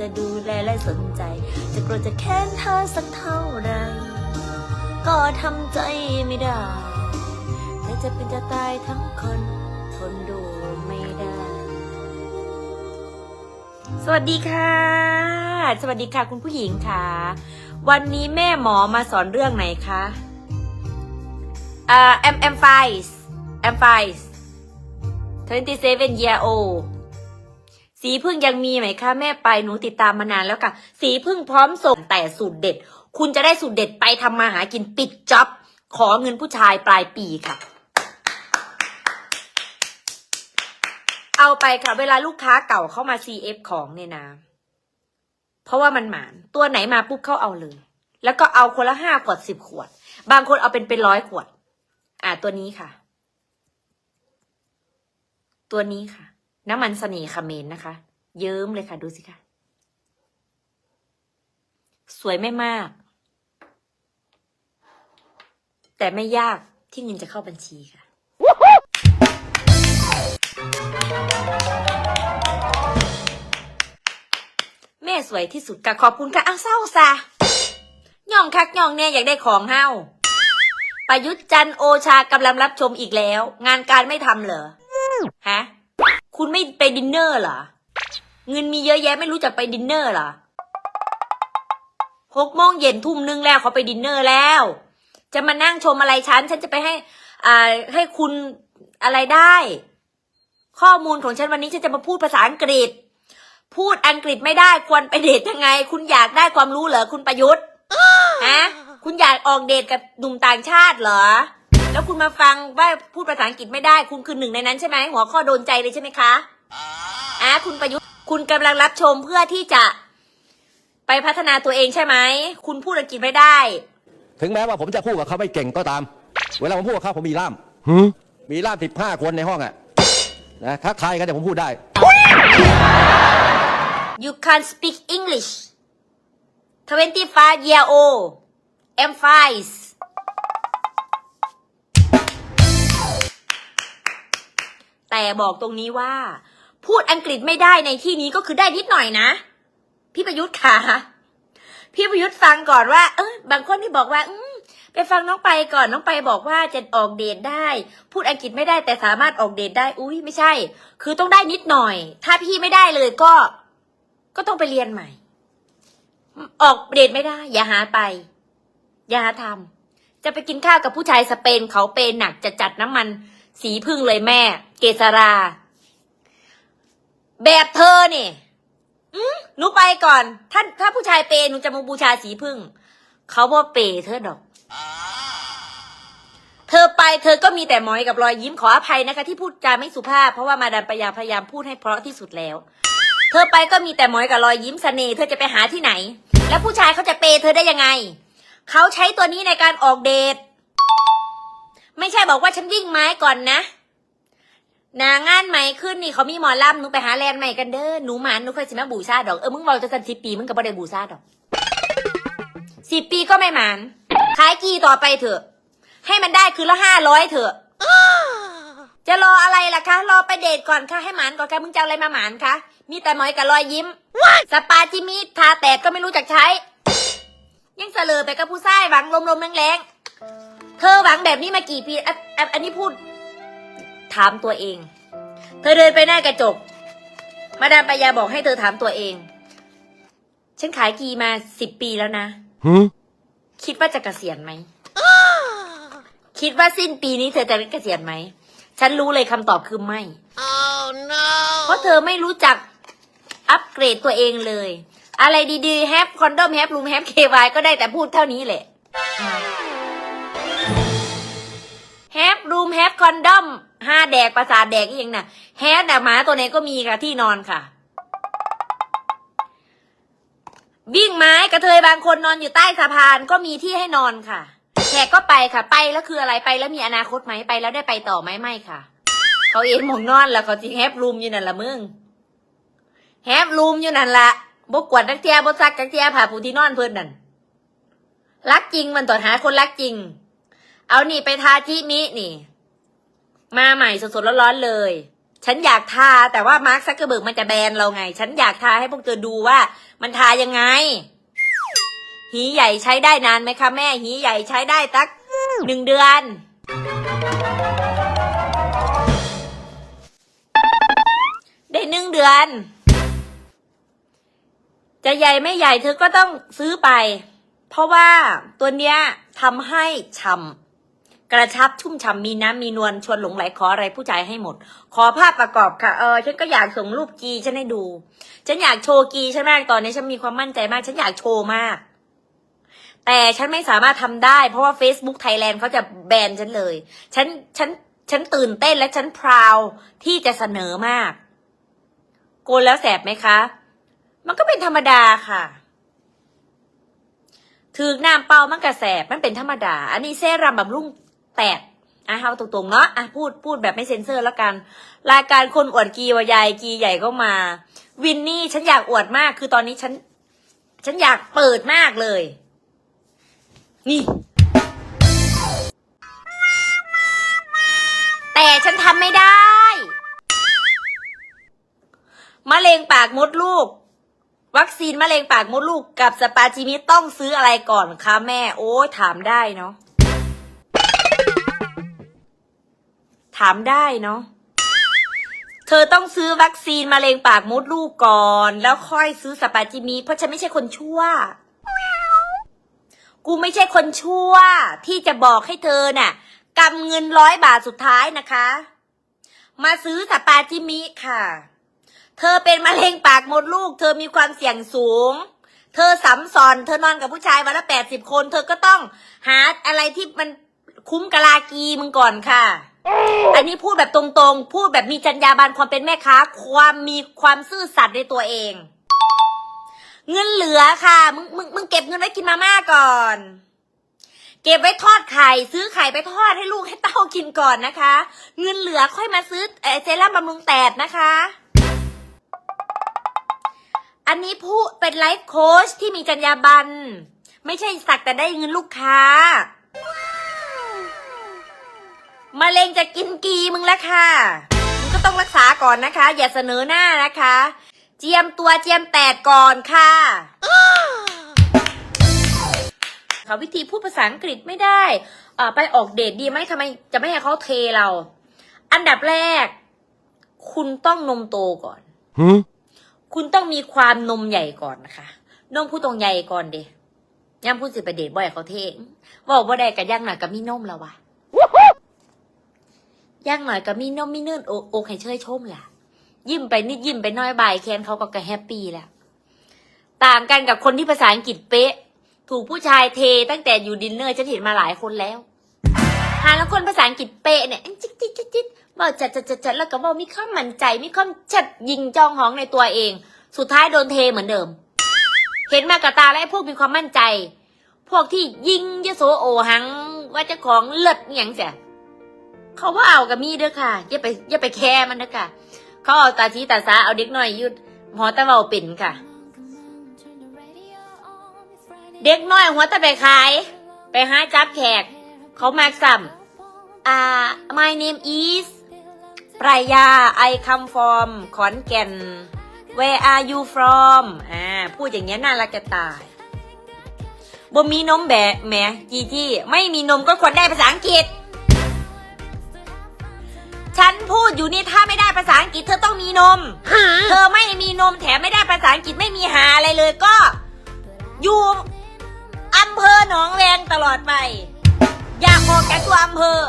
จะดูแลและสนใจ จะโกรธจะแค้นเธอสักเท่าไร ก็ทำใจไม่ได้และจะเป็นจะตายทั้งคนทนดูไม่ได้ สวัสดีค่ะ สวัสดีค่ะคุณผู้หญิงค่ะ วันนี้แม่หมอมาสอนเรื่องไหนคะเอ่า M M five M five 27 year old สีพึ่งยังมีไหมคะแม่ไปหนูติดตามมานานแล้วค่ะ สีพึ่งพร้อมส่งแต่สูตรเด็ด คุณจะได้สูตรเด็ดไปทำมาหากินปิดจ็อบขอเงินผู้ชายปลายปีค่ะ เอาไปค่ะ เวลาลูกค้าเก่าเข้ามา CF ของเนี่ยนะ เพราะว่ามันหมาน ตัวไหนมาปุ๊บเข้าเอาเลย แล้วก็เอาคนละห้าขวดสิบขวด บางคนเอาเป็นเป็นร้อยขวด อ่าตัวนี้ค่ะ ตัวนี้ค่ะ น้ำมันเสน่ห์คาเมนนะคะ เยิ้มเลยค่ะ ดูสิค่ะ สวยไม่มาก แต่ไม่ยากที่เงินจะเข้าบัญชีค่ะแม่สวยที่สุดค่ะขอบคุณค่ะอ้าวเศร้าซะย่องคักย่องเนี่ยอยากได้ของเฮาประยุทธ์จันโอชากำลังรับชมอีกแล้ว งานการไม่ทำเหรอฮะ คุณไม่ไปดินเนอร์เหรอ เงินมีเยอะแยะไม่รู้จักไปดินเนอร์เหรอหกโมงเย็นทุ่มนึงแล้วเขาไปดินเนอร์แล้ว จะมานั่งชมอะไรฉัน ฉันจะไปให้ อ่า ให้คุณอะไรได้ ข้อมูลของฉันวันนี้ฉันจะมาพูดภาษาอังกฤษ พูดอังกฤษไม่ได้ควรไปเดทยังไง คุณอยากได้ความรู้เหรอคุณประยุทธ์ฮะคุณอยากออกเดทกับหนุ่มต่างชาติเหรอ แล้วคุณมาฟังว่าพูดภาษาอังกฤษไม่ได้ คุณคือหนึ่งในนั้นใช่ไหมหัวข้อโดนใจเลยใช่ไหมคะอะคุณประยุทธ์คุณกำลังรับชมเพื่อที่จะไปพัฒนาตัวเองใช่ไหม คุณพูดอังกฤษไม่ได้ ถึงแม้ว่าผมจะพูดกับเขาไม่เก่งก็ตาม เวลาผมพูดกับเขาผมมีล่ามมีล่ามสิบห้าคนในห้องอะนะถ้าใครก็เดี๋ยวผมพูดได้ you can't speak English 25 year old I'm fine แต่บอกตรงนี้ว่า พูดอังกฤษไม่ได้ในที่นี้ก็คือได้นิดหน่อยนะ พี่ประยุทธ์ค่ะ พี่ประยุทธ์ฟังก่อนว่า เออบางคนที่บอกว่า อืไปฟังน้องไปก่อนน้องไปบอกว่าจะออกเดทได้ พูดอังกฤษไม่ได้แต่สามารถออกเดทได้อุ้ยไม่ใช่ คือต้องได้นิดหน่อย ถ้าพี่ไม่ได้เลยก็ ก็ต้องไปเรียนใหม่ ออกเดทไม่ได้ อย่าหาไป อย่าหาทำจะไปกินข้าวกับผู้ชายสเปนเขาเปนหนักจะจัดน้ำมัน สีพึ่งเลยแม่ เกษรา แบบเธอเนี่ยอืมหนูไปก่อน ถ้าถ้าผู้ชายเปย์หนูจะมาบูชาสีพึ่ง เขาบ่เปย์เธอดอก เธอไปเธอก็มีแต่หมอยกับรอยยิ้มขออภัยนะคะ ที่พูดจาไม่สุภาพ เพราะว่ามาดามปยาพยายามพูดให้เพราะที่สุดแล้ว เธอไปก็มีแต่หมอยกับรอยยิ้มเสน่ห์เธอจะไปหาที่ไหน แล้วผู้ชายเขาจะเปย์เธอได้ยังไง เขาใช้ตัวนี้ในการออกเดทไม่ใช่บอกว่าฉันวิ่งไม้ก่อนนะ นางานใหม่ขึ้นนี่เขามีหมอลำหนูไปหาแลนใหม่กันเด้อหนูหมานหนูเคยสิมาบูชาดอกเออมึงบอกจะสันสิบปีมึงก็บ่ได้บูชาดอกสิบปีก็ไม่หมานขายกี่ต่อไปเถอะ ให้มันได้คือละห้าร้อยเถอะจะรออะไรล่ะคะ รอไปเดทก่อนค่ะให้หมานก่อนค่ะมึงจะเอาอะไรมาหมานคะมีแต่หมอยกับรอยยิ้มสปาจิมีทาแตกก็ไม่รู้จักใช้ ยังเสลอไปกับผู้ชายหวังลมๆแรงๆเธอหวังแบบนี้มากี่ปีอออันนี้พูด ถามตัวเอง เธอเดินไปหน้ากระจก มาดามปายาบอกให้เธอถามตัวเอง ฉันขายกีมาสิบปีแล้วนะคิดว่าจะเกษียณไหม คิดว่าสิ้นปีนี้เธอจะเกษียณไหม ฉันรู้เลยคำตอบคือไม่เพราะเธอไม่รู้จักอัปเกรดตัวเองเลย อะไรดีๆแฮปคอนโดมแฮปรูมแฮปเควายก็ได้แต่พูดเท่านี้แหละ แฮปรูมแฮปคอนโดมห้าแดกประสาทแดกอีกอย่างน่ะแฮปน่ะหมาตัวไหนก็มีค่ะที่นอนค่ะ วิ่งไม้กระเทยบางคนนอนอยู่ใต้สะพานก็มีที่ให้นอนค่ะแขกก็ไปค่ะ ไปแล้วคืออะไรไปแล้วมีอนาคตไหมไปแล้วได้ไปต่อไหมไม่ค่ะเขาเอ็นหมองนอนแล้วเขาจิแฮปรูมอยู่นั่นละมึงแฮปรูมอยู่นั่นละบกกวดนักเทียบกซักนักเทียผ่าปูที่นอนเพิ่อนนั่นรักจริงมันต่อหาคนรักจริง เอานี่ไปทาจิมินี่ มาใหม่สดๆร้อนๆเลย ฉันอยากทาแต่ว่ามาร์คซักเกอร์เบิร์กมันจะแบนเราไง ฉันอยากทาให้พวกเธอดูว่ามันทายังไง หีใหญ่ใช้ได้นานไหมคะแม่ หีใหญ่ใช้ได้ตักหนึ่งเดือนได้หนึ่งเดือน จะใหญ่ไม่ใหญ่เธอก็ต้องซื้อไป เพราะว่าตัวเนี้ยทำให้ฉ่ำ กระชับชุ่มฉ่ำมีน้ำมีนวลชวนหลงไหลขออะไรผู้ชายให้หมด ขอภาพประกอบค่ะเออฉันก็อยากส่งรูปกีฉันให้ดู ฉันอยากโชว์กีฉันมากตอนนี้ฉันมีความมั่นใจมาก ฉันอยากโชว์มาก แต่ฉันไม่สามารถทำได้ เพราะว่า Facebook Thailand เขาจะแบนฉันเลย ฉันฉันฉันตื่นเต้นและฉันพราวที่จะเสนอมาก โกนแล้วแสบไหมคะ มันก็เป็นธรรมดาค่ะถือน้ำเปล่ามันกระแสบมันเป็นธรรมดา อันนี้เซรั่มบำรุง แตกอะเอาตรงๆเนาะอะพูดพูดแบบไม่เซ็นเซอร์แล้วกัน รายการคนอวดกีวายายกีใหญ่ก็มา วินนี่ฉันอยากอวดมาก คือตอนนี้ฉัน ฉันอยากเปิดมากเลย นี่ แต่ฉันทำไม่ได้มะเร็งปากมดลูก วัคซีนมะเร็งปากมดลูกกับสปาจิมิต้องซื้ออะไรก่อนคะแม่ โอ้ยถามได้เนาะ ถามได้เนาะเธอต้องซื้อวัคซีนมะเร็งปากมดลูกก่อน แล้วค่อยซื้อสปาจิมิเพราะฉันไม่ใช่คนชั่ว กูไม่ใช่คนชั่ว ที่จะบอกให้เธอน่ะกำเงินร้อยบาทสุดท้ายนะคะ มาซื้อสปาจิมิค่ะ เธอเป็นมะเร็งปากมดลูก เธอมีความเสี่ยงสูง เธอสัมสอน เธอนอนกับผู้ชายวันละแปดสิบคน เธอก็ต้องหาอะไรที่มันคุ้มกะลากีมึงก่อนค่ะ อันนี้พูดแบบตรงๆ พูดแบบมีจรรยาบรรณความเป็นแม่ค้า ความมีความซื่อสัตย์ในตัวเอง เงินเหลือค่ะ มึงมึงมึงเก็บเงินไว้กินมาม่าก่อน เก็บไว้ทอดไข่ ซื้อไข่ไปทอดให้ลูกให้เต้ากินก่อนนะคะ เงินเหลือค่อยมาซื้อเอเซรั่มบำรุงแตดนะคะ อันนี้ผู้เป็นไลฟ์โค้ชที่มีจรรยาบรรณไม่ใช่สักแต่ได้เงินลูกค้า มะเร็งจะกินกีมึงแล้วค่ะมึงก็ต้องรักษาก่อนนะคะ อย่าเสนอหน้านะคะ เจียมตัวเจียมแตดก่อนค่ะเขาวิธีพูดภาษาอังกฤษไม่ได้เอ่อไปออกเดทดีไหมทำไม จะไม่ให้เขาเทเรา อันดับแรก คุณต้องนมโตก่อน Huh? คุณต้องมีความนมใหญ่ก่อนนะคะ นมผู้ตรงใหญ่ก่อนเดย่ำพูดสิไปเดทบ่อยเขาเทงบอกว่าได้กับย่างหน่อยกับมีนมแล้ววะ ย่างหน่อยกับมีนมมีเนื่นโอโอเคเชยชมล่ะ ยิ้มไปนิดยิ้มไปน้อยบายแคนเขาก็กระแฮปปี้แล้วต่างกันกับคนที่ภาษาอังกฤษเป๊ะ ถูกผู้ชายเทตั้งแต่อยู่ดินเนอร์ฉันเห็นมาหลายคนแล้วหาแล้วคนภาษาอังกฤษเป๊ะเนี่ยจิ๊ดจิ๊ดจิ๊ดจิ๊ดบอกจัดจัดจัดจัดแล้วก็บอกมีข้อมั่นใจมีข้อชัดยิงจองห้องในตัวเอง สุดท้ายโดนเทเหมือนเดิม เห็นมากับตาแล้วไอ้พวกมีความมั่นใจ พวกที่ยิงยโสโอหังว่าเจ้าของเลิศอย่างเสีย เขาว่าเอากับมีเด้อค่ะอย่าไปอย่าไปแคร์มันเด้อค่ะ เขาเอาตาทีตาสาเอาเด็กหน่อยยุดหัวตะเบาปิ่นค่ะ เด็กน้อยหัวตะไปขาย ไปหาจับแขก เขามากซ้ำอ่า my name is ปรายา I come from ขอนแก่น Where are you from อ่า พูดอย่างเงี้ยน่ารักจะตายบ่มีนมแบะแหมจีจี้ไม่มีนมก็ควรได้ภาษาอังกฤษ ฉันพูดอยู่นี่ถ้าไม่ได้ภาษาอังกฤษเธอต้องมีนม เธอไม่มีนมแถมไม่ได้ภาษาอังกฤษไม่มีหาอะไรเลยก็ อยู่อำเภอหนองแวงตลอดไป อยากออกจากตัวอำเภอ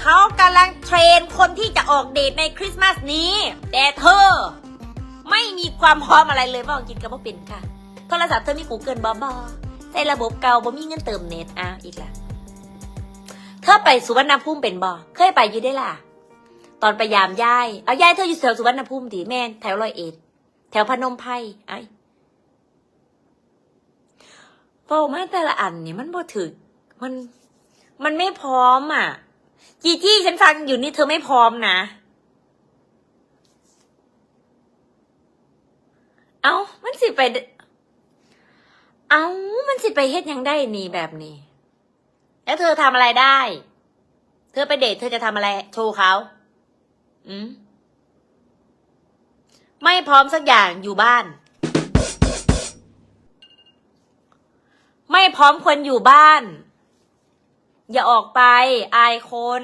เขากำลังเทรนคนที่จะออกเดทในคริสต์มาสนี้ แต่เธอ ไม่มีความพร้อมอะไรเลยว่ากินกับว่าเป็นค่ะ โทรศัพท์เธอมีกูเกิลบอบอใส่ระบบเก่าบ่มีเงินเติมเน็ตอะอีกละ เธอไปสุวรรณภูมิเป็นบอเคยไปอยู่ได้ล่ะ ตอนไปยามยายเอายายเธออยู่แถวสุวรรณภูมิดีแม่นแถวร้อยเอ็ดแถวพนมไพรไอ้เฝ้ามาแต่ละอันนี่มันบ่ถึก มัน มันไม่พร้อมอะ จีจี้ฉันฟังอยู่นี่เธอไม่พร้อมนะ เอามันสิไป เอามันสิไปเฮ็ดยังได้นี่แบบนี้ แล้วเธอทำอะไรได้ เธอไปเดทเธอจะทำอะไร โชว์เขาอืมไม่พร้อมสักอย่างอยู่บ้าน ไม่พร้อมควรอยู่บ้าน อย่าออกไป อายคน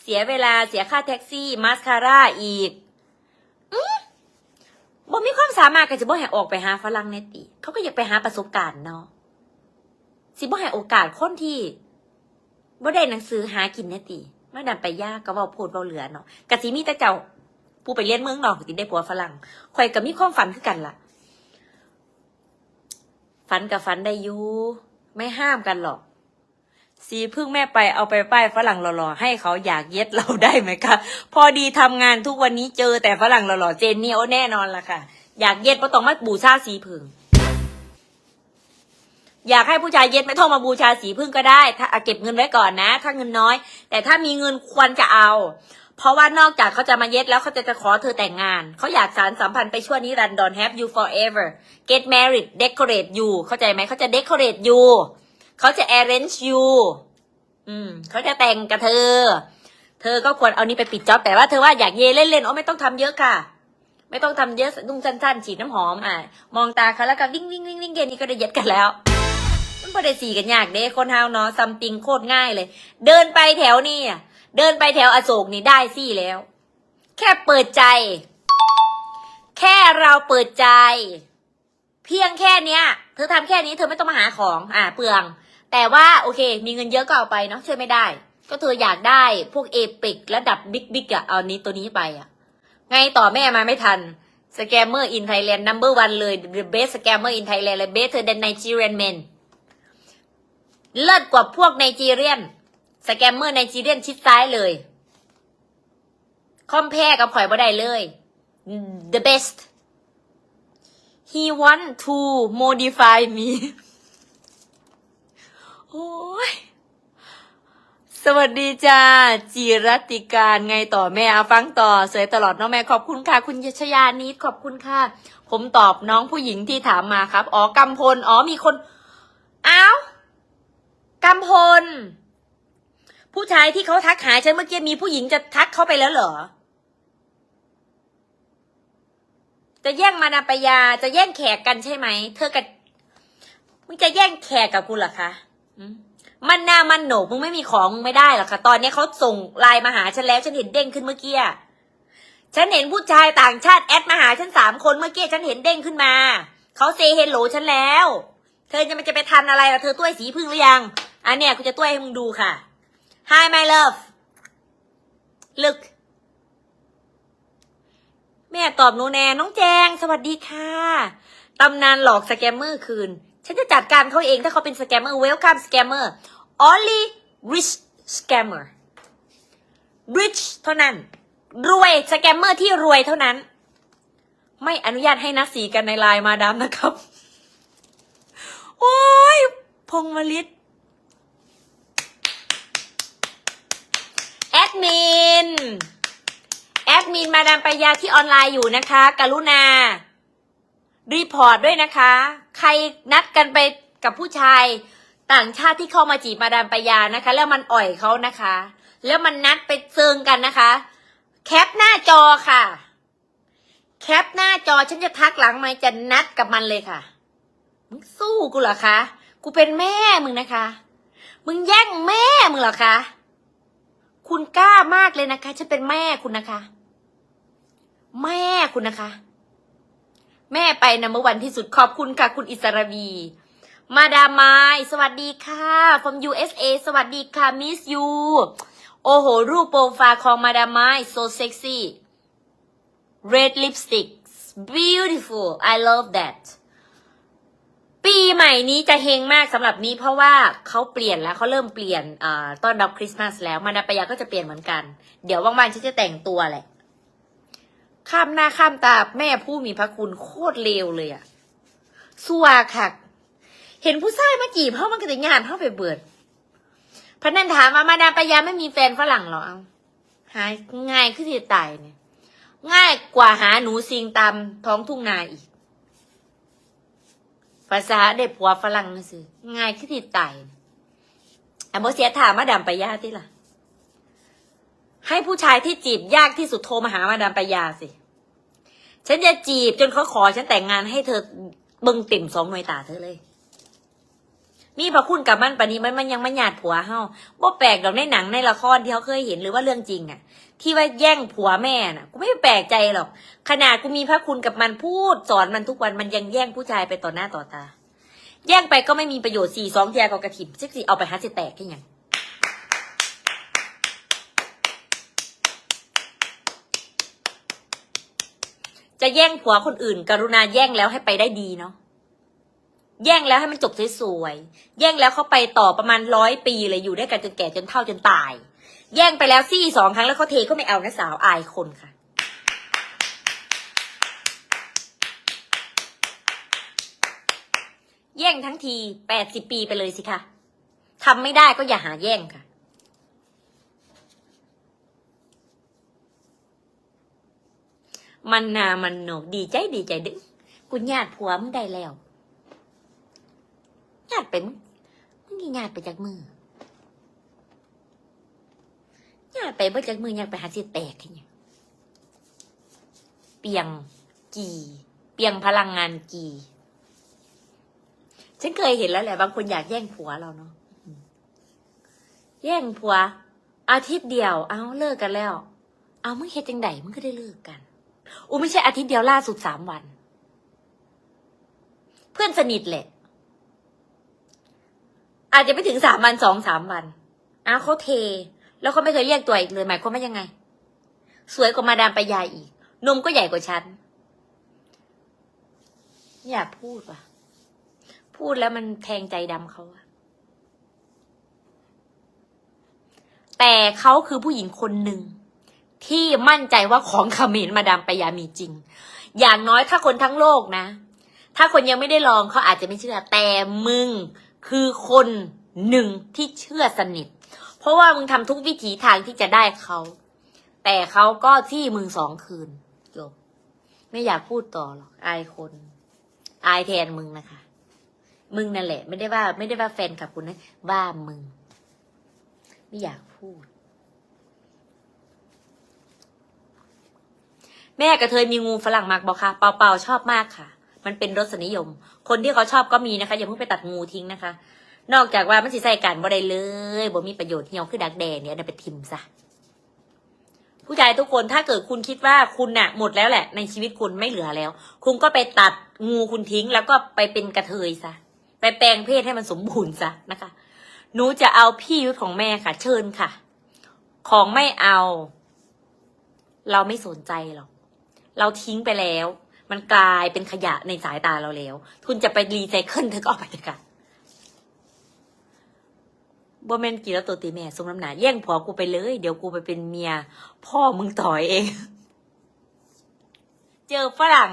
เสียเวลาเสียค่าแท็กซี่มาสคาร่าอีกอืมบ่มีความสามารถก็จะบ่ให้ออกไปหาฝรั่งเนติเขาก็อยากไปหาประสบการณ์เนาะ สิบ่ให้โอกาสคนที่บ่ได้หนังสือหากินเนี่ยติมาดันไปยากก็เว้าโพดเว้าเหลือเนาะกะสิมีแต่เจ้าผู้ไปเรียนเมืองนอกติได้ผัวฝรั่งข่อยก็มีความฝันคือกันล่ะ ฝันกับฝันได้อยู่ไม่ห้ามกันหรอกสีพึ่งแม่ไปเอาไปป้ายฝรั่งหล่อๆให้เขาอยากเย็ดเราได้ไหมคะพอดีทำงานทุกวันนี้เจอแต่ฝรั่งหล่อๆเจนนี่โอแน่นอนล่ะค่ะ อยากเย็ดก็ต้องมาบูชาสีพึ่ง อยากให้ผู้ชายเย็ดไม่ต้องมาบูชาสีพึ่งก็ได้ถ้าเอาเก็บเงินไว้ก่อนนะ ถ้าเงินน้อย แต่ถ้ามีเงินควรจะเอา เพราะว่านอกจากเขาจะมาเย็ดแล้วเขาจะจะขอเธอแต่งงาน เขาอยากสารสัมพันธ์ไปชั่วนิรันดร have you forever get married decorate you เข้าใจไหมเขาจะ decorate you เขาจะ arrange you อืมเขาจะแต่งกับเธอ เธอก็ควรเอานี้ไปปิดจ็อบแต่ว่าเธอว่าอยากเย่เล่นๆโอ้ไม่ต้องทำเยอะค่ะ ไม่ต้องทำเยอะนุ่งสั้นๆฉีดน้ำหอมอะมองตาเขาแล้วก็วิ่งวิ่งวิ่งวิ่งเกนนี่ก็ได้เย็ดกันแล้ว มันประเดี๋ยวสีกันยากเด้คนเฮาเนาะซัมติงโคตรง่ายเลย เดินไปแถวนี่อะเดินไปแถวอโศกนี่ได้สี่แล้ว แค่เปิดใจ แค่เราเปิดใจ เพียงแค่เนี้ย เธอทำแค่นี้เธอไม่ต้องมาหาของอ่าเปลือง แต่ว่าโอเค มีเงินเยอะก็เอาไปเนาะช่วยไม่ได้ ก็เธออยากได้พวกเอปิกระดับบิ๊กบิ๊กอะเอานี้ตัวนี้ไปอะ ไงต่อแม่มาไม่ทันสแกมเมอร์อินไทยแลนด์ number one เลย the best scammer in Thailand เลย better than Nigerian men เลิศกว่าพวกไนจีเรียน สแกมเมอร์ไนจีเรียนชิดซ้ายเลย คอมเพลกับข่อยบ่ได้เลย the best he want to modify me โอ้ยสวัสดีจ้าจีรติการไงต่อแม่เอาฟังต่อเสยตลอดน้องแม่ขอบคุณค่ะ คุณยชยานิดขอบคุณค่ะ ผมตอบน้องผู้หญิงที่ถามมาครับ อ๋อกำพล อ๋อมีคน อ้าว กำพล ผู้ชายที่เขาทักหาฉันเมื่อกี้มีผู้หญิงจะทักเข้าไปแล้วเหรอ จะแย่งมานาปยาจะแย่งแขกกันใช่ไหม เธอกับมึงจะแย่งแขกกับกูเหรอคะมันหนามันโหนกมึงไม่มีของมึงไม่ได้หรอกค่ะ ตอนนี้เขาส่งไลน์มาหาฉันแล้ว ฉันเห็นเด้งขึ้นเมื่อกี้ฉันเห็นผู้ชายต่างชาติแอดมาหาฉันสามคนเมื่อกี้ฉันเห็นเด้งขึ้นมา เขาเซเฮลโหลฉันแล้ว เธอจะมันจะไปทันอะไรล่ะเธอต้วสีพึ่งหรือยัง อันเนี้ยกูจะต้วให้มึงดูค่ะ Hi my love look แม่ตอบหนูแน่น้องแจง สวัสดีค่ะตำนานหลอกสแกมเมอร์คืน ฉันจะจัดการเขาเองถ้าเขาเป็นสแกมเมอร์ welcome scammer only rich scammer rich เท่านั้น รวยสแกมเมอร์ที่รวยเท่านั้น ไม่อนุญาตให้นักสีกันในไลน์มาดามนะครับ โอ้ยพงมลิศแอด มิน แอดมินมาดามปยาที่ออนไลน์อยู่นะคะ กรุณา รีพอร์ตด้วยนะคะ ใครนัดกันไปกับผู้ชายต่างชาติที่เข้ามาจีบมาดามปยานะคะ แล้วมันอ่อยเขานะคะ แล้วมันนัดไปเซิงกันนะคะ แคปหน้าจอค่ะ แคปหน้าจอฉันจะทักหลังไหมจะนัดกับมันเลยค่ะ มึงสู้กูเหรอคะ กูเป็นแม่มึงนะคะ มึงแย่งแม่มึงเหรอคะ คุณกล้ามากเลยนะคะฉันเป็นแม่คุณนะคะ แม่คุณนะคะ แม่ไปนะเมื่อวันที่สุดขอบคุณค่ะ คุณอิสระวีมาดามายสวัสดีค่ะ from USA สวัสดีค่ะ miss you โอ้โห รูปโปรไฟล์ของมาดามไมาย so sexy red lipstick beautiful I love that ปีใหม่นี้จะเฮงมากสำหรับนี้เพราะว่าเขาเปลี่ยนแล้วเขาเริ่มเปลี่ยนต้อนรับคริสต์มาสแล้วมานาปยาก็จะเปลี่ยนเหมือนกัน เดี๋ยวว่างๆฉันจะแต่งตัวแหละ ข้ามหน้าข้ามตาแม่ผู้มีพระคุณโคตรเลวเลยอะสัวค่ะเห็นผู้ชายมาจีบเพราะมันก็จะงานเข้าไปเบิดพนันถามว่ามาดามปยาไม่มีแฟนฝรั่งหรอเอาหายง่ายขึ้นที่ตายเนี่ย ง่ายกว่าหาหนูซิงตามท้องทุ่งนาอีก ภาษาเด็กผัวฝรั่งนะสิง่ายขึ้นที่ไตอะโมเสียถามมาดามปายาที่ล่ะ ให้ผู้ชายที่จีบยากที่สุดโทรมาหามาดามปายาสิ ฉันจะจีบจนเขาขอฉันแต่งงานให้เธอบึงติ่มสองหน่วยตาเธอเลย มีพระคุณกับมันปานนี้มันมันยังไม่หยาดผัวเฮาบ่แปลกดอกในหนังในละครที่เขาเคยเห็นหรือว่าเรื่องจริงอะที่ว่าแย่งผัวแม่น่ะ กูไม่แปลกใจหรอก ขนาดกูมีพระคุณกับมันพูดสอนมันทุกวันมันยังแย่งผู้ชายไปต่อหน้าต่อตา แย่งไปก็ไม่มีประโยชน์สี่สองเทียกับกระถิ่นซิกสี่เอาไปหาสิแตกแค่ยังจะแย่งผัวคนอื่น กรุณาแย่งแล้วให้ไปได้ดีเนาะ แย่งแล้วให้มันจบสวยๆแย่งแล้วเขาไปต่อประมาณร้อยปีเลยอยู่ด้วยกันจนแก่จนเฒ่าจนตาย แย่งไปแล้วซี่สองครั้งแล้วเขาเทก็ไม่เอานะสาวอายคนค่ะ แย่งทั้งทีแปดสิบปีไปเลยสิคะทำไม่ได้ก็อย่าหาแย่งค่ะมันนามันหนกดีใจดีใจดึงกูญาติผัวมึงได้แล้ว ญาติไปมึงมึงนี่ญาติไปจากมือญาติไปเบ่จากมือญาติไปหาสิแตกที่เนี่ยเปียงกีเปียงพลังงานกีฉันเคยเห็นแล้วแหละบางคนอยากแย่งผัวเราเนาะแย่งผัว อาทิตย์เดียว เอาเลิกกันแล้ว เอามึงเฮ็ดจังไดมึงก็ได้เลิกกันอูไม่ใช่อาทิตย์เดียวล่าสุดสามวัน เพื่อนสนิทแหละ อาจจะไม่ถึงสามวันสองสามวันอ้าวเขาเท แล้วเขาไม่เคยเรียกตัวอีกเลยหมายความว่ายังไง สวยกว่ามาดามปายาอีก นมก็ใหญ่กว่าฉันไม่าพูดว่ะ พูดแล้วมันแทงใจดำเขาอะแต่เขาคือผู้หญิงคนหนึ่งที่มั่นใจว่าของเขมรมาดามปยามีจริง อย่างน้อยถ้าคนทั้งโลกนะ ถ้าคนยังไม่ได้ลองเขาอาจจะไม่เชื่อแต่มึง คือคนหนึ่งที่เชื่อสนิท เพราะว่ามึงทำทุกวิถีทางที่จะได้เขา แต่เขาก็ที่มึงสองคืนจบไม่อยากพูดต่อหรอกอายคน อายแทนมึงนะคะ มึงนั่นแหละ ไม่ได้ว่า ไม่ได้ว่าแฟนคลับคุณนะว่ามึง ไม่อยากพูด แม่กระเทยมีงูฝรั่งมากบอกค่ะ เปาเปาชอบมากค่ะ มันเป็นรสนิยม คนที่เขาชอบก็มีนะคะ อย่าเพิ่งไปตัดงูทิ้งนะคะ นอกจากว่ามันสิใส่กันบ่ได้เลยบ่มีประโยชน์เหี่ยวคือดักแดงเนี่ยเอาไปทิมซะผู้ชายทุกคนถ้าเกิดคุณคิดว่าคุณน่ะ หมดแล้วแหละ ในชีวิตคุณไม่เหลือแล้ว คุณก็ไปตัดงูคุณทิ้ง แล้วก็ไปเป็นกระเทยซะไปแปลงเพศให้มันสมบูรณ์ซะนะคะหนูจะเอาพี่ยุทธของแม่ค่ะ เชิญค่ะ ของไม่เอา เราไม่สนใจหรอก เราทิ้งไปแล้ว มันกลายเป็นขยะในสายตาเราแล้ว คุณจะไปรีไซเคิลเธอก็เอาไปเถอะค่ะบ่แม่นกี่แล้วตัวตีแม่สมน้ำหนาแย่งผัวกูไปเลย เดี๋ยวกูไปเป็นเมีย พ่อมึงต่อยเอง เจอฝรั่ง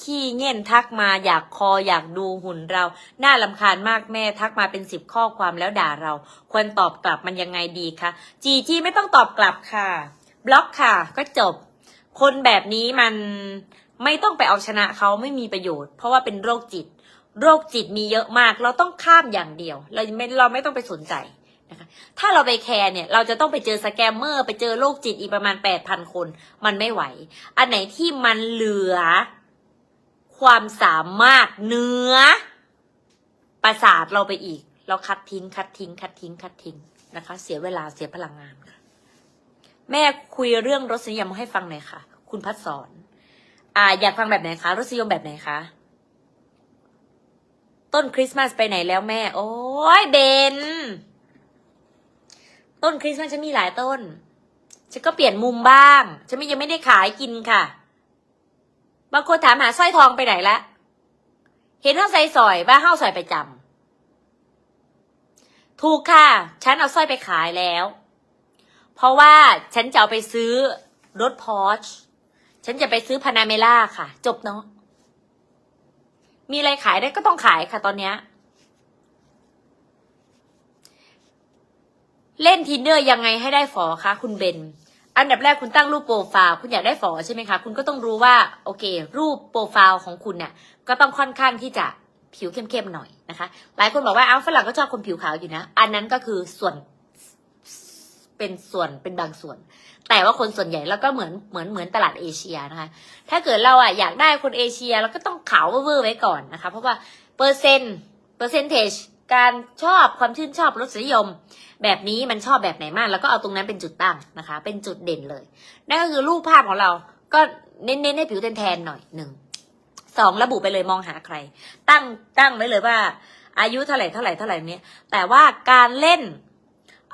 ขี้เง่นทักมาอยากคออยากดูหุ่นเราน่าลำคาญมากแม่ทักมาเป็นสิบข้อความแล้วด่าเรา ควรตอบกลับมันยังไงดีคะจีจี้ไม่ต้องตอบกลับค่ะ บล็อกค่ะ ก็จบ คนแบบนี้มัน ไม่ต้องไปเอาชนะเขาไม่มีประโยชน์ เพราะว่าเป็นโรคจิต โรคจิตมีเยอะมาก เราต้องข้ามอย่างเดียว เราไม่เราไม่ต้องไปสนใจนะคะถ้าเราไปแคร์เนี่ย เราจะต้องไปเจอสแกมเมอร์ไปเจอโรคจิตอีกประมาณแปดพันคน มันไม่ไหว อันไหนที่มันเหลือ ความสามารถเนื้อ ประสาทเราไปอีก เราคัดทิ้ง คัดทิ้ง คัดทิ้ง คัดทิ้งนะคะ เสียเวลาเสียพลังงานค่ะ แม่คุยเรื่องรสนิยมให้ฟังหน่อยค่ะ คุณพัดสอน อ่า อยากฟังแบบไหนคะรสนิยมแบบไหนคะ ต้นคริสต์มาสไปไหนแล้วแม่ โอ้ยเบน ต้นคริสต์มาสฉันมีหลายต้น ฉันก็เปลี่ยนมุมบ้าง ฉันไม่ยังไม่ได้ขายกินค่ะ บางคนถามหาสร้อยทองไปไหนละ เห็นเท้าใส่สอยว่าเท้าสอยไปจำถูกค่ะ ฉันเอาสร้อยไปขายแล้ว เพราะว่าฉันจะเอาไปซื้อรถพอร์ช ฉันจะไปซื้อพานาเมล่าค่ะ จบเนาะมีอะไรขายได้ก็ต้องขายค่ะตอนเนี้ย เล่นทินเนอร์ยังไงให้ได้ฝอคะคุณเบน อันดับแรกคุณตั้งรูปโปรไฟล์คุณอยากได้ฝอใช่ไหมคะ คุณก็ต้องรู้ว่า โอเค รูปโปรไฟล์ของคุณเนี่ยก็ต้องค่อนข้างที่จะผิวเข้มๆหน่อยนะคะ หลายคนบอกว่าเอ้าฝรั่งก็ชอบคนผิวขาวอยู่นะ อันนั้นก็คือส่วน เป็นส่วนเป็นบางส่วน แต่ว่าคนส่วนใหญ่แล้วก็เหมือนเหมือนเหมือนตลาดเอเชียนะคะ ถ้าเกิดเราอะอยากได้คนเอเชียเราก็ต้องขาวเวอร์ไว้ก่อนนะคะ เพราะว่าเปอร์เซ็นต์เปอร์เซนเทจการชอบความชื่นชอบรสนิยม แบบนี้มันชอบแบบไหนมาก แล้วก็เอาตรงนั้นเป็นจุดตั้งนะคะ เป็นจุดเด่นเลย นั่นก็คือรูปภาพของเราก็เน้นๆให้ผิวแทนๆหน่อยหนึ่งสองระบุไปเลยมองหาใคร ตั้งตั้งไว้เลยว่า อายุเท่าไหร่เท่าไหร่เท่าไหร่เนี้ยแต่ว่าการเล่น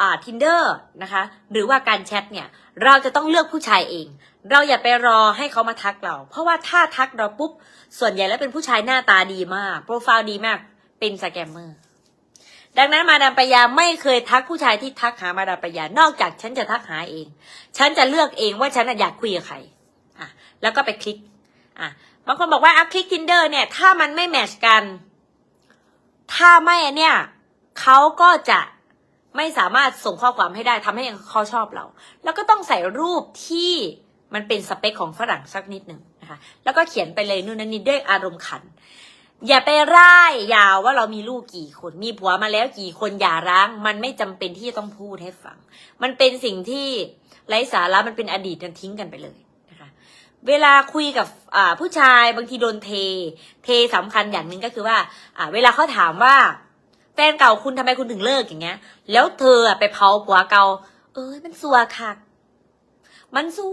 อ่า tinder นะคะ หรือว่าการแชทเนี่ย เราจะต้องเลือกผู้ชายเอง เราอย่าไปรอให้เขามาทักเรา เพราะว่าถ้าทักเราปุ๊บ ส่วนใหญ่แล้วเป็นผู้ชายหน้าตาดีมาก โปรไฟล์ดีมาก เป็นสแกมเมอร์ ดังนั้นมาดามปยาไม่เคยทักผู้ชายที่ทักหามาดามปยานอกจากฉันจะทักหาเอง ฉันจะเลือกเองว่าฉันอยากคุยกับใคร อะ แล้วก็ไปคลิก อะ บางคนบอกว่าอะคลิก tinder เนี่ย ถ้ามันไม่แมชกัน ถ้าไม่เนี่ยเขาก็จะ ไม่สามารถส่งข้อความให้ได้ทำให้เขาชอบเรา แล้วก็ต้องใส่รูปที่มันเป็นสเปคของฝรั่งสักนิดหนึ่งนะคะ แล้วก็เขียนไปเลยนู่นนั่นนี่ด้วยอารมณ์ขัน อย่าไปร่ายยาวว่าเรามีลูกกี่คน มีผัวมาแล้วกี่คนอย่าร้าง มันไม่จำเป็นที่จะต้องพูดให้ฟัง มันเป็นสิ่งที่ไร้สาระมันเป็นอดีตกันทิ้งกันไปเลยนะคะเวลาคุยกับผู้ชายบางทีโดนเท เทสำคัญอย่างหนึ่งก็คือว่าเวลาเขาถามว่า ฟนเก่าคุณทำไมคุณถึงเลิกอย่างเงี้ย แล้วเธอไปเผาผัวเก่า เอ้ยมันสัวคักมันสั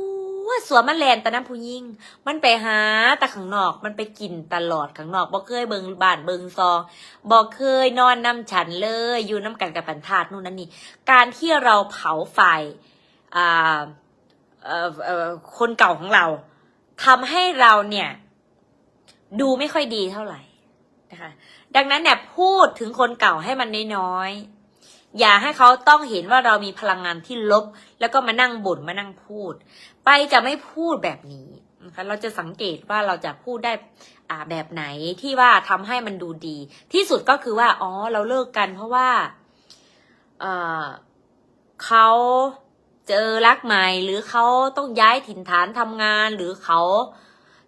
วสัวมันแลนแต่น้ำผู้ยิ่ง มันไปหาแต่ข้างนอก มันไปกินตลอดข้างนอกบ่เคยเบิงบานเบิงซองบ่เคยนอนน้ำฉันเลย อยู่น้ำกันกับปันธาตุนู่นนั่นนี่ การที่เราเผาไฟอ่าเอ่อเอ่อคนเก่าของเราทำให้เราเนี่ย ดูไม่ค่อยดีเท่าไหร่นะคะ ดังนั้นเนี่ยพูดถึงคนเก่าให้มันน้อยๆ อย่าให้เขาต้องเห็นว่าเรามีพลังงานที่ลบ แล้วก็มานั่งบ่นมานั่งพูด ไปจะไม่พูดแบบนี้นะคะเราจะสังเกตว่าเราจะพูดได้อ่าแบบไหนที่ว่าทำให้มันดูดี ที่สุดก็คือว่าอ๋อเราเลิกกันเพราะว่าเออเขาเจอรักใหม่หรือเขาต้องย้ายถิ่นฐานทำงานหรือเขา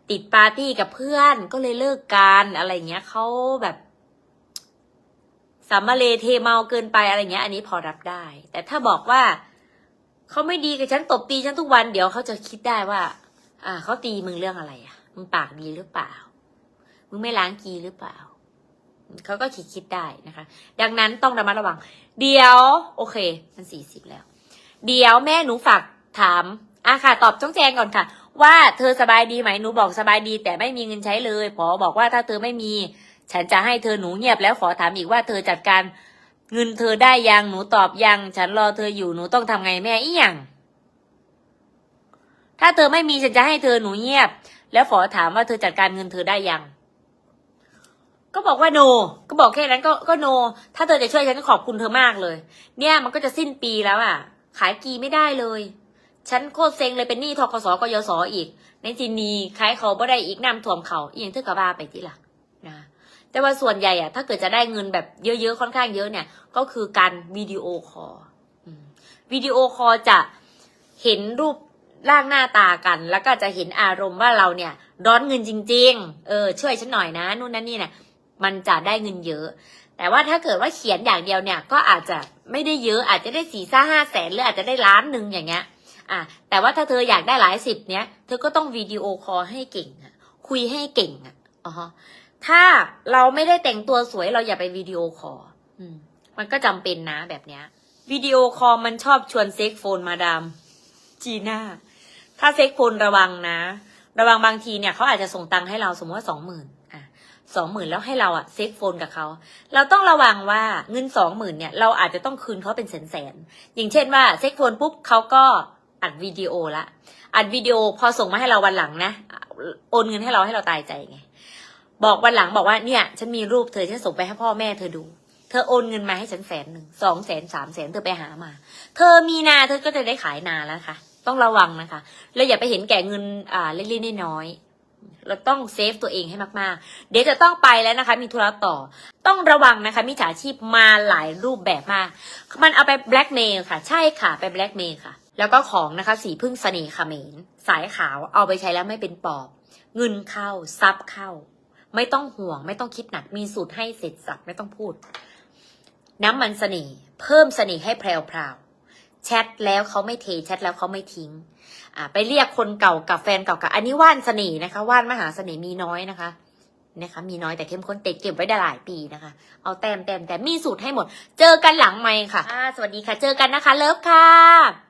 ติดปาร์ตี้กับเพื่อนก็เลยเลิกกันอะไรเงี้ยเขาแบบ สามมาเลเทเมาเกินไปอะไรเงี้ย อันนี้พอรับได้ แต่ถ้าบอกว่าเขาไม่ดีกับฉันตบตีฉันทุกวันเดี๋ยวเขาจะคิดได้ว่า อ่าเขาตีมึงเรื่องอะไรอะมึงปากดีหรือเปล่า มึงไม่ล้างกีหรือเปล่าเขาก็คิดคิดได้นะคะ ดังนั้นต้องระมัดระวัง เดี๋ยว โอเค มันสี่สิบแล้ว เดี๋ยวแม่หนูฝากถามอะค่ะ ตอบจ้องแจงก่อนค่ะ ว่าเธอสบายดีไหมหนูบอกสบายดี แต่ไม่มีเงินใช้เลยพอบอกว่าถ้าเธอไม่มี ฉันจะให้เธอหนูเงียบแล้วขอถามอีกว่าเธอจัดการ เงินเธอได้ยังหนูตอบยัง ฉันรอเธออยู่หนูต้องทำไงแม่อีหยังถ้าเธอไม่มีฉันจะให้เธอหนูเงียบ แล้วขอถามว่าเธอจัดการเงินเธอได้ยัง ก็บอกว่าโน ก็บอกแค่นั้นก็ก็โน ถ้าเธอจะช่วยฉันก็ขอบคุณเธอมากเลย เนี่ยมันก็จะสิ้นปีแล้วอะ ขายกีไม่ได้เลยฉันโคตรเซ็งเลยเป็นหนี้ทกสกยศอีก ในจีนีขายเขาบ่ได้อีกนำท่วมเขาอีกอย่างเธอกะว่าไปที่ละนะ แต่ว่าส่วนใหญ่อะถ้าเกิดจะได้เงินแบบเยอะๆค่อนข้างเยอะเนี่ย ก็คือการวิดีโอคอลวิดีโอคอลจะเห็นรูปร่างหน้าตากัน แล้วก็จะเห็นอารมณ์ว่าเราเนี่ยร้อนเงินจริง ๆ เออช่วยฉันหน่อยนะนู่นนั่นนี่เนี่ยมันจะได้เงินเยอะ แต่ว่าถ้าเกิดว่าเขียนอย่างเดียวเนี่ย ก็อาจจะไม่ได้เยอะอาจจะได้สี่ซ่าห้าแสนหรืออาจจะได้ล้านหนึ่งอย่างเงี้ย อะแต่ว่าถ้าเธออยากได้หลายสิบเนี้ยเธอก็ต้องวิดีโอคอลให้เก่งคุยให้เก่งอะอ๋อฮะ ถ้าเราไม่ได้แต่งตัวสวยเราอย่าไปวิดีโอคอลมันก็จำเป็นนะแบบเนี้ยวิดีโอคอลมันชอบชวนเซ็กโฟนมาดามจีน่าถ้าเซ็กโฟนระวังนะ ระวังบางทีเนี่ยเขาอาจจะส่งตังค์ให้เราสมมติว่าสองหมื่นอะสองหมื่นแล้วให้เราอะเซ็กโฟนกับเขาเราต้องระวังว่าเงินสองหมื่นเนี่ยเราอาจจะต้องคืนเขาเป็นแสนแสนอย่างเช่นว่าเซ็กโฟนปุ๊บเขาก็อัดวิดีโอละอัดวิดีโอพอส่งมาให้เราวันหลังนะโอนเงินให้เราให้เราตายใจไง บอกวันหลังบอกว่าเนี่ย ฉันมีรูปเธอฉันส่งไปให้พ่อแม่เธอดู เธอโอนเงินมาให้ฉันแสนหนึ่งสองแสนสามแสนเธอไปหามา เธอมีนาเธอก็จะได้ขายนาแล้วค่ะ ต้องระวังนะคะ แล้วอย่าไปเห็นแก่เงินอ่าเล็กๆน้อยๆเราต้องเซฟตัวเองให้มากๆ เดี๋ยวจะต้องไปแล้วนะคะ มีธุระต่อ ต้องระวังนะคะ มิจฉาชีพมาหลายรูปแบบมาก มันเอาไปแบล็กเมย์ค่ะ ใช่ค่ะ ไปแบล็กเมย์ค่ะ แล้วก็ของนะคะ สีพึ่งเสน่ห์เขมร สายขาว เอาไปใช้แล้วไม่เป็นปอบ เงินเข้าซับเข้า ไม่ต้องห่วง ไม่ต้องคิดหนักมีสูตรให้เสร็จสับไม่ต้องพูด น้ำมันเสน่ห์เพิ่มเสน่ห์ให้แพรวพราวแชทแล้วเขาไม่เทแชทแล้วเขาไม่ทิ้ง อ่า ไปเรียกคนเก่ากับแฟนเก่ากับอันนี้ว่านเสน่ห์นะคะ ว่านมหาเสน่ห์มีน้อยนะคะนะคะ มีน้อยแต่เข้มข้นเต็เก็บไว้ได้หลายปีนะคะ เอาแต้มแต้มแต่มีสูตรให้หมด เจอกันหลังไมค่ะสวัสดีค่ะ เจอกันนะคะ เลิฟค่ะ